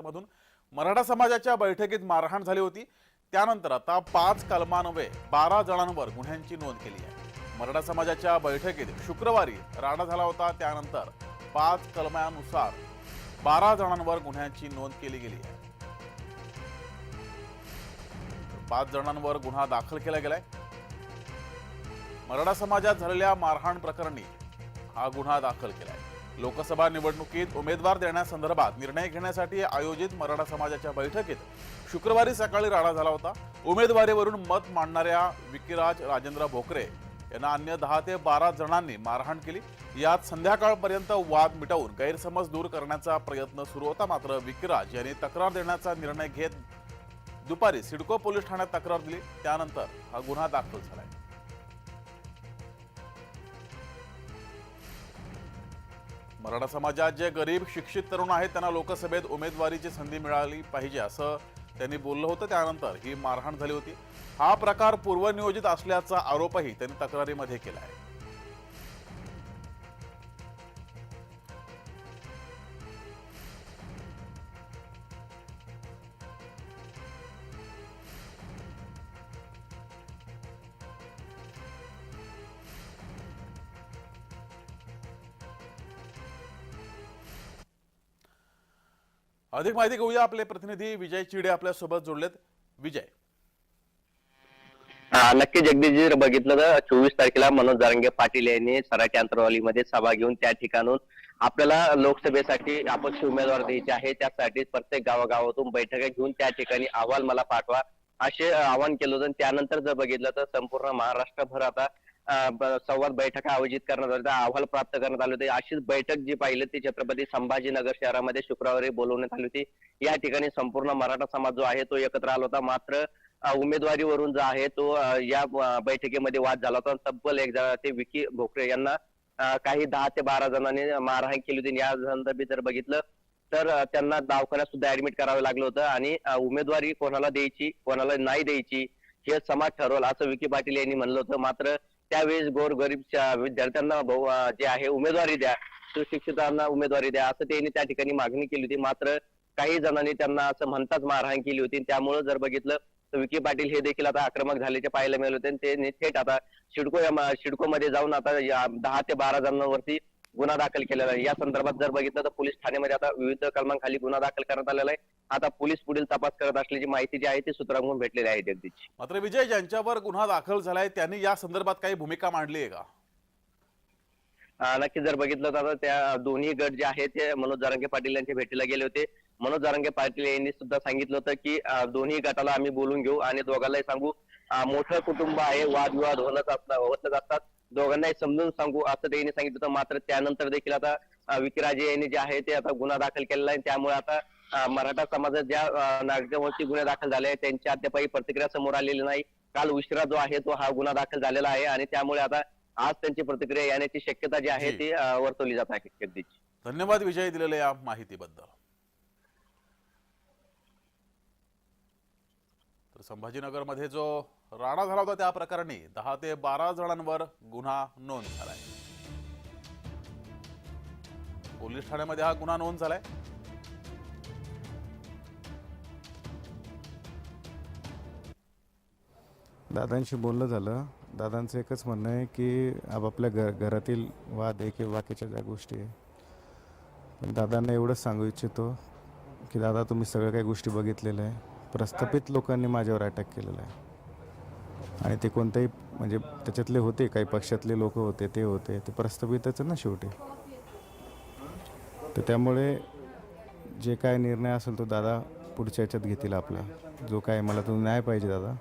मधून मराठा समाजाच्या बैठकीत मारहाण झाली होती. त्यानंतर आता पाच कलमान्वये बारा जणांवर गुन्ह्यांची नोंद केली आहे. मराठा समाजाच्या बैठकीत शुक्रवारी राडा झाला होता. त्यानंतर पाच कलमानुसार बारा जणांवर गुन्ह्यांची नोंद केली गेली आहे. पाच जणांवर गुन्हा दाखल केला गेलाय. मराठा समाजात झालेल्या मारहाण प्रकरणी हा गुन्हा दाखल केलाय. लोकसभा निवडणुकीत उमेदवार देण्यासंदर्भात निर्णय घेण्यासाठी आयोजित मराठा समाजाच्या बैठकीत शुक्रवारी सकाळी राडा झाला होता. उमेदवारीवरून मत मांडणाऱ्या विकीराज राजेंद्र भोकरे यांना अन्य दहा ते बारा जणांनी मारहाण केली. यात संध्याकाळपर्यंत वाद मिटवून गैरसमज दूर करण्याचा प्रयत्न सुरू होता. मात्र विकीराज यांनी तक्रार देण्याचा निर्णय घेत दुपारी सिडको पोलीस ठाण्यात तक्रार दिली. त्यानंतर हा गुन्हा दाखल झालाय. मराठा समाजात जे गरीब शिक्षित तरुण आहेत त्यांना लोकसभेत उमेदवारीची संधी मिळाली पाहिजे असं त्यांनी बोललं होतं. त्यानंतर ही मारहाण झाली होती. हा प्रकार पूर्वनियोजित असल्याचा आरोपही त्यांनी तक्रारीमध्ये केला आहे. अधिक माहिती घेऊया आपले प्रतिनिधी विजय चिडे आपल्यासोबत जोडलेत. विजय. नक्की जगदीशजी जर बघितलं तर चोवीस तारखेला मनोज जारंगे पाटील यांनी सराटी अंतरवालीमध्ये सभा घेऊन त्या ठिकाणून आपल्याला लोकसभेसाठी अपक्ष उमेदवार द्यायचे आहे. त्यासाठी प्रत्येक गावागावातून बैठका घेऊन त्या ठिकाणी अहवाल मला पाठवा असे आवाहन केलं होतं. त्यानंतर जर बघितलं तर संपूर्ण महाराष्ट्रभर आता संवाद बैठका आयोजित करण्यात आल्या अहवाल प्राप्त करण्यात आले होते. अशीच बैठक जी पाहिली ती छत्रपती संभाजीनगर शहरामध्ये शुक्रवारी बोलवण्यात आली होती. या ठिकाणी संपूर्ण मराठा समाज जो आहे तो एकत्र आला होता. मात्र उमेदवारीवरून जो आहे तो या बैठकीमध्ये वाद झाला होता. तब्बल एक जण ते विकी भोकरे यांना काही दहा ते बारा जणांनी मारहाण केली होती. आणि या संदर्भात जर बघितलं तर त्यांना दवाखान्यात सुद्धा ऍडमिट करावं लागलं होतं. आणि उमेदवारी कोणाला द्यायची कोणाला नाही द्यायची हे समाज ठरवलं असं विकी पाटील यांनी म्हणलं होतं. मात्र त्यावेळेस गोरगरीबच्या विद्यार्थ्यांना भाऊ, जे आहे उमेदवारी द्या सुशिक्षितांना उमेदवारी द्या असं त्यांनी त्या ठिकाणी मागणी केली होती. मात्र काही जणांनी त्यांना असं म्हणताच मारहाण केली होती. त्यामुळे जर बघितलं तर विकी पाटील हे देखील आता आक्रमक झाल्याचे पाहायला मिळाले होते. ते थेट आता सिडको या- सिडको मध्ये जाऊन आता या दहा ते बारा जणांवरती गुन्हा दाखल केलेला आहे. या संदर्भात जर बघितलं तर पोलीस ठाण्यामध्ये आता विविध कलमांखाली गुन्हा दाखल करण्यात आलेला आहे. आता पोलीस पुढील तपास करत असल्याची माहिती जी आहे ती सूत्रांकडून भेटलेली आहे जगदीश मात्र विजय ज्यांच्यावर गुन्हा दाखल झालाय त्यांनी या संदर्भात काही भूमिका मांडली आहे का? नक्की जर बघितलं तर आता त्या दोन्ही गट जे आहेत ते मनोज जारंगे पाटील यांच्या भेटीला गेले होते. मनोज जारंगे पाटील यांनी सुद्धा सांगितलं होतं की दोन्ही गटाला आम्ही बोलून घेऊ आणि दोघांनाही सांगू. मोठं कुटुंब आहे वादविवाद होतच असतात होतच असतात. दोघांनाही समजून सांगू असं त्यांनी सांगितलं होतं. मात्र त्यानंतर देखील आता विकीराजे यांनी जे आहे ते आता गुन्हा दाखल केलेला आहे त्यामुळे आता मराठा समाजात ज्या नागरिकांवरती गुन्हे दाखल झाले आहेत त्यांची अद्यापही प्रतिक्रिया समोर आलेली नाही. काल उशिरा जो आहे तो हा गुन्हा दाखल झालेला आहे आणि त्यामुळे आता आज त्यांची प्रतिक्रिया येण्याची शक्यता जी आहे. ती वर्तवली जात आहे जगदीश धन्यवाद विजय दिलेल्या या माहितीबद्दल. तर संभाजीनगरमध्ये जो राडा झाला होता त्या प्रकरणी दहा ते बारा जणांवर गुन्हा नोंद झालाय. पोलीस ठाण्यामध्ये हा गुन्हा नोंद झालाय. दादांशी बोलणं झालं. दादांचं एकच म्हणणं आहे की आपापल्या घर घरातील वाद आहे किंवा बाकीच्या ज्या गोष्टी आहे पण दादांना एवढंच सांगू इच्छितो की दादा तुम्ही सगळ्या काही गोष्टी बघितलेल्या आहे. प्रस्थापित लोकांनी माझ्यावर अटॅक केलेला आहे. आणि ते कोणत्याही म्हणजे त्याच्यातले होते काही पक्षातले लोक होते ते होते ते प्रस्थापितच ना शेवटी. तर त्यामुळे जे काय निर्णय असेल तो दादा पुढच्या याच्यात घेतील आपला. जो काय मला तो न्याय पाहिजे दादा.